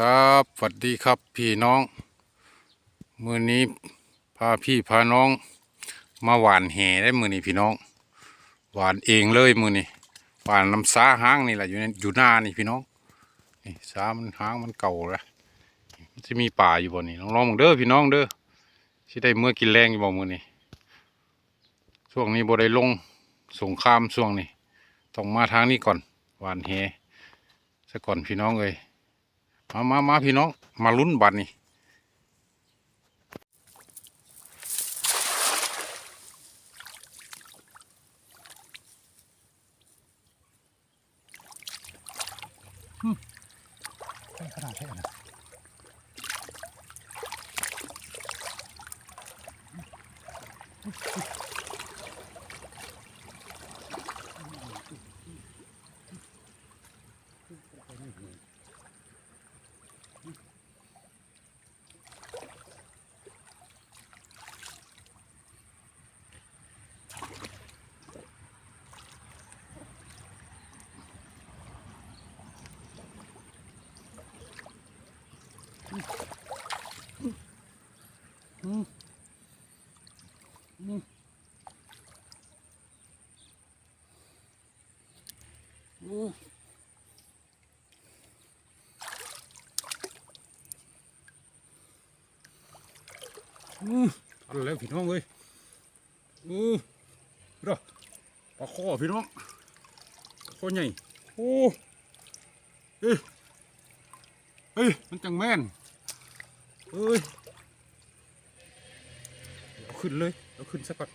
ครับสวัสดีครับพี่น้อง มือนี้พาพี่พาน้องมาหวานแห่ได้มือนี้พี่น้อง หวานเองเลยมือนี้หวานน้ำสาห้างนี่แหละอยู่ในอยู่หน้านี่พี่น้องนี่สามันห้างมันเก่าแล้วมันจะมีป่าอยู่บ่นี่ลองลองมึงเด้อพี่น้องเด้อสิได้เมื่อกินแรงอยู่บ่มือนี้ช่วงนี้บ่ได้ลงสงครามช่วงนี้ต้องมาทางนี้ก่อนหวานแห่ซะก่อนพี่น้องเอ้ย มามามาพี่น้อง มาลุ้นบัตรนี่ขนาดใช่ ไหมอันแล้วพี่น้องเอ้ยอือเด้อปลาคอพี่น้องปลาคอใหญ่โอ้เอ้ยเฮ้ยมันจังแม่นเอ้ยเอาขึ้นเลย เอาขึ้นสักก่อน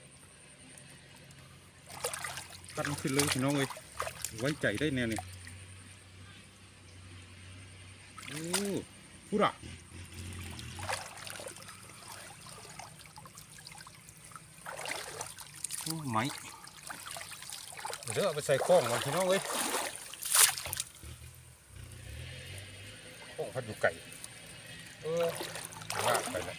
กัดมันขึ้นเลยพี่น้องเอ้ยไว้ใจได้แน่นี่โอ้พูดอะโอ้ไหมเดี๋ยวเอาไปใส่ข้องมันพี่น้องเอ้ยข้องพัดอยู่ไก่เออลากไปแล้ว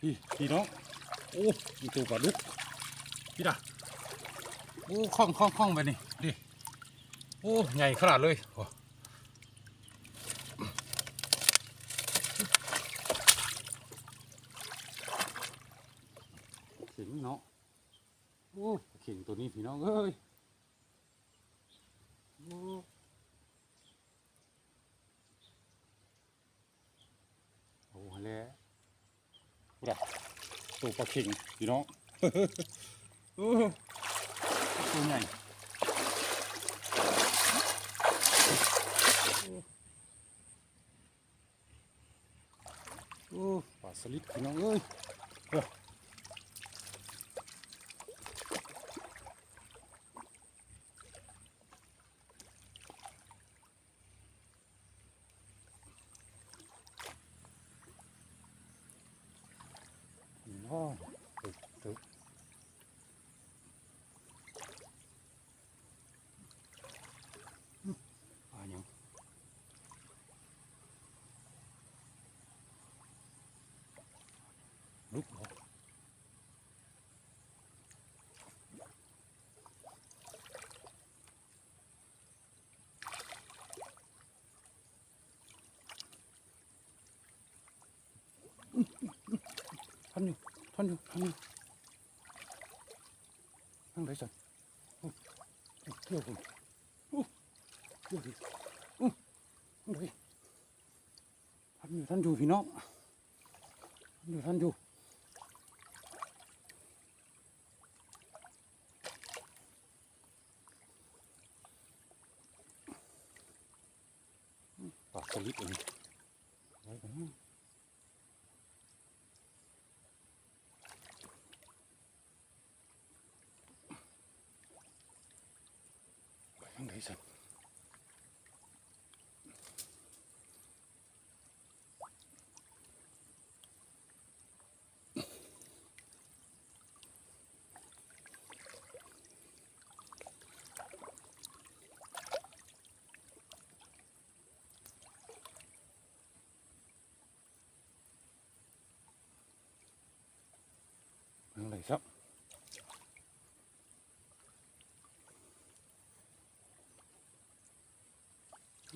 พี่พี่น้องโอ้มีตัวปลาดุกพี่ดาโอ้คล้องคล้องคล้องไปนี่ดิโอ้ใหญ่ขนาดเลยโอ้เข่งเนาะโอ้เข่งตัวนี้พี่น้องเอ้ยโอ้โอ้แล้ว Ura, ตัวปลาเข่งพี่น้องโอ้ตัวใหญ่โอ้ปลาสลิดพี่น้องเอ้ย เอ้อพี่น้องตึกตึกอื้อปลาหยังลุกเหรอทัน พันอยู่ทันอยู่นั่งได้สันโอ้โอ้เที่ยวคุณโอ้เที่ยวดิโอ้นั่งได้ทันอยู่ทันอยู่พี่น้องทนอยู่ทันอยู่ปากสลิดเองไว้กันนะ ไปทางไหนสัน ครับ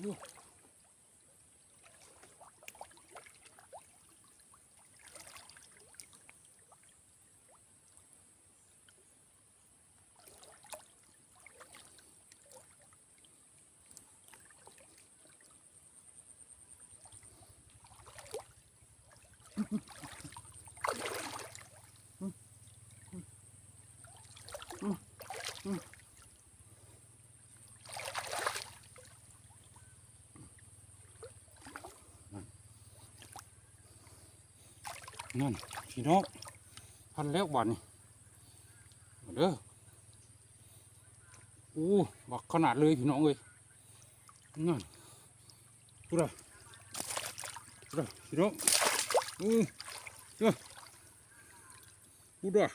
โนั่นพี่น้องพันแล้วบานี่เด้อโอ้บักขนาดเลยพี่น้องเอ้ยนั่นพูดอะพูดอะพี่น้องโอ้เจ้าพูดอะ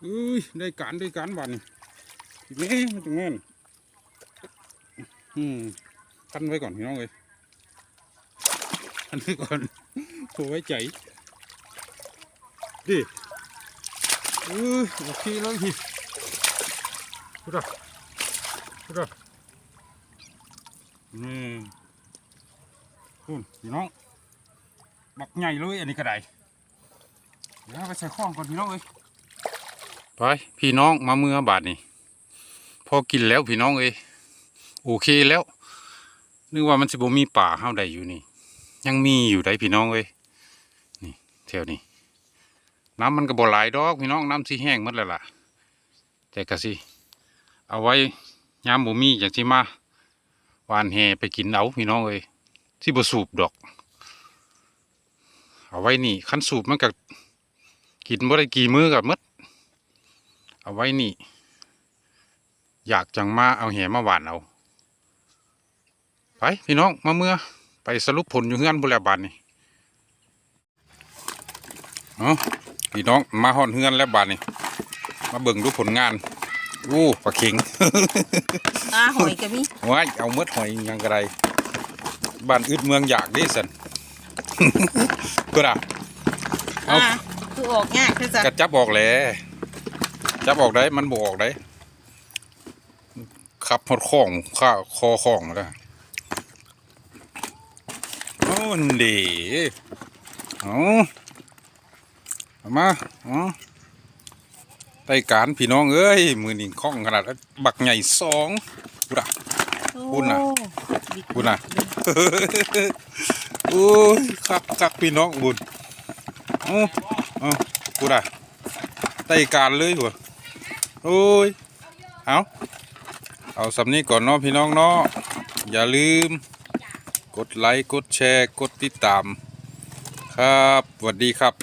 เอ้ยได้การได้การบานนี่พี่แม่มาตรงนั้นอืมพันไว้ก่อนพี่น้องเอ้ยพันไว้ก่อนโผไว้ใจ ดิเออโอเคเลยพี่พูดะพูดะนี่คุณพี่น้องบักใหญ่เลยอันนี้ก็ได้เดี๋ยวไปใส่ข้องก่อนพี่น้องเอ้ยไปพี่น้องมาเมื่อบาทนี่พอกินแล้วพี่น้องเอ้ยโอเคแล้ว นึกว่ามันสิบ่มีป่าเฮาได้อยู่นี่ ยังมีอยู่ได้พี่น้องเอ้ยนี่แถวนี้ น้ำมันก็บ่หลายดอกพี่น้องน้ำสิแห้งหมดแล้วล่ะ แต่ก็สิเอาไว้ยามบ่มีอย่างที่มาหวานแห่ไปกินเอาพี่น้องเอ้ยที่บ่สูบดอก เอาไว้นี่คันสูบมันก็กินบ่ได้กี่มื้อกับมดเอาไว้นี่ อยากจังมาเอาแห่มาหวานเอาไปพี่น้องมาเมื่อ ไปสรุปผลอยู่เฮือนบุแลบานนี่เอา พี่น้องมาฮอดเฮือนแล้วบาดนี้มาเบิ่งดูผลงานอู้ปลาเข็งปลาหอยก็มีว้ายเอาเมดหอยหยังกระไรบ้านอึดเมืองอยากเดิสันก็ได้เอาอ่าคือออกยากคือจะกระจับออกแหล้วจับออกได้มันบออกได้ขับหดข้องข้าคอข้องแล้วก็โอ้นเดีเอาเอา มาเอาไต้การพี่น้องเอ้ย มือนี่ข้องขนาดนั้นบักใหญ่สองกูด่ะคุณน่ะโอ้คุณน่ะโอ้ยคักคักพี่น้องบุญโอ้เอากูด่ะไต้การเลยหัวโอ้ยเอาเอาสำนี้ก่อนเนาะพี่น้องเนาะอย่าลืม กดไลค์ กดแชร์ กดติดตาม ครับสวัสดีครับ